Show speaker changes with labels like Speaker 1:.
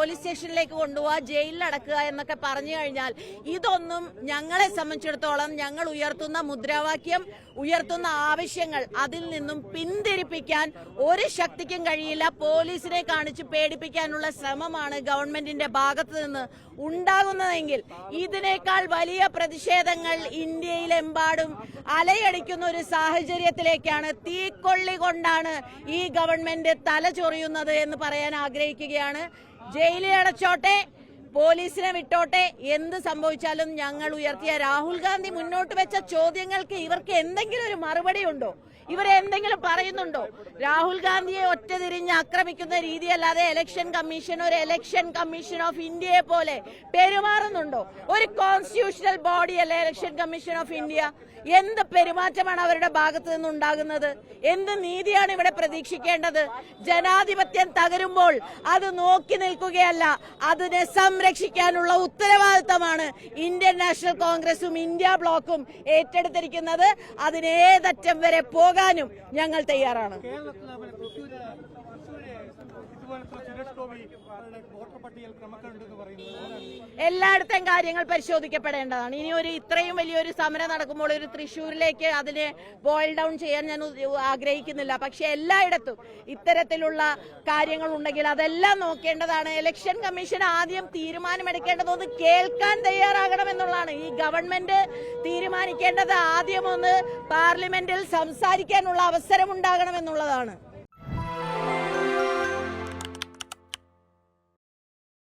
Speaker 1: Police സ്റ്റേഷനിലേക്ക് കൊണ്ടുപോവുക ജയിലിൽ അടക്കുക എന്നൊക്കെ പറഞ്ഞു കഴിഞ്ഞാൽ ഇതൊന്നും ഞങ്ങളെ സംബന്ധിച്ചിടത്തോളം ഞങ്ങൾ ഉയർത്തുന്ന മുദ്രാവാക്യം ഉയർത്തുന്ന ആവശ്യങ്ങൾ അതിൽ നിന്നും പിന്തിരിപ്പിക്കാൻ ഒരു ശക്തിക്കും കഴിയില്ല. പോലീസിനെ കാണിച്ച് പേടിപ്പിക്കാനുള്ള ശ്രമമാണ് ഗവൺമെന്റിന്റെ ഭാഗത്ത് നിന്ന് ഉണ്ടാകുന്നതെങ്കിൽ ഇതിനേക്കാൾ വലിയ പ്രതിഷേധങ്ങൾ ഇന്ത്യയിലെമ്പാടും അലയടിക്കുന്ന ഒരു സാഹചര്യത്തിലേക്കാണ് തീക്കൊള്ളി കൊണ്ടാണ് ഈ ഗവൺമെന്റ് തലചൊറിയുന്നത് എന്ന് പറയാൻ ആഗ്രഹിക്കുകയാണ്. ജയിലിൽ അടച്ചോട്ടെ പോലീസിനെ വിട്ടോട്ടെ എന്ത് സംഭവിച്ചാലും ഞങ്ങൾ ഉയർത്തിയ രാഹുൽ ഗാന്ധി മുന്നോട്ട് വെച്ച ചോദ്യങ്ങൾക്ക് ഇവർക്ക് എന്തെങ്കിലും ഒരു മറുപടി ഉണ്ടോ? ഇവരെ എന്തെങ്കിലും പറയുന്നുണ്ടോ? രാഹുൽ ഗാന്ധിയെ ഒറ്റ തിരിഞ്ഞ് ആക്രമിക്കുന്ന രീതിയല്ലാതെ ഇലക്ഷൻ കമ്മീഷൻ ഒരു ഇലക്ഷൻ കമ്മീഷൻ ഓഫ് ഇന്ത്യയെ പോലെ പെരുമാറുന്നുണ്ടോ? ഒരു കോൺസ്റ്റിറ്റ്യൂഷണൽ ബോഡി അല്ലെ ഇലക്ഷൻ കമ്മീഷൻ ഓഫ് ഇന്ത്യ എന്ത് പെരുമാറ്റമാണ് അവരുടെ ഭാഗത്ത് നിന്നുണ്ടാകുന്നത്? എന്ത് നീതിയാണ് ഇവിടെ പ്രതീക്ഷിക്കേണ്ടത്? ജനാധിപത്യം തകരുമ്പോൾ അത് നോക്കി നിൽക്കുകയല്ല അതിനെ സംരക്ഷിക്കാനുള്ള ഉത്തരവാദിത്തമാണ് ഇന്ത്യൻ നാഷണൽ കോൺഗ്രസും ഇന്ത്യ ബ്ലോക്കും ഏറ്റെടുത്തിരിക്കുന്നത്. അതിനേതറ്റം വരെ വരെ പോകാനും ഞങ്ങൾ തയ്യാറാണ്
Speaker 2: ഇതുപോലത്തെ സുരേഷ് ഗോപി വോട്ടർ പട്ടികയിൽ ക്രമക്കേടുണ്ടെന്ന് പറയുന്നത് അതിനാണ്
Speaker 1: എല്ലായിടത്തും കാര്യങ്ങൾ പരിശോധിക്കപ്പെടേണ്ടതാണ്. ഇനി ഒരു ഇത്രയും വലിയൊരു സമരം നടക്കുമ്പോൾ ഒരു തൃശ്ശൂരിലേക്ക് അതിനെ ബോയിൽ ഡൗൺ ചെയ്യാൻ ഞാൻ ആഗ്രഹിക്കുന്നില്ല. പക്ഷെ എല്ലായിടത്തും ഇത്തരത്തിലുള്ള കാര്യങ്ങൾ ഉണ്ടെങ്കിൽ അതെല്ലാം നോക്കേണ്ടതാണ്. ഇലക്ഷൻ കമ്മീഷൻ ആദ്യം തീരുമാനമെടുക്കേണ്ടത് ഒന്ന് കേൾക്കാൻ തയ്യാറാകണമെന്നുള്ളതാണ്. ഈ ഗവൺമെന്റ് തീരുമാനിക്കേണ്ടത് ആദ്യം ഒന്ന് പാർലമെന്റിൽ സംസാരിക്കാനുള്ള അവസരം ഉണ്ടാകണമെന്നുള്ളതാണ്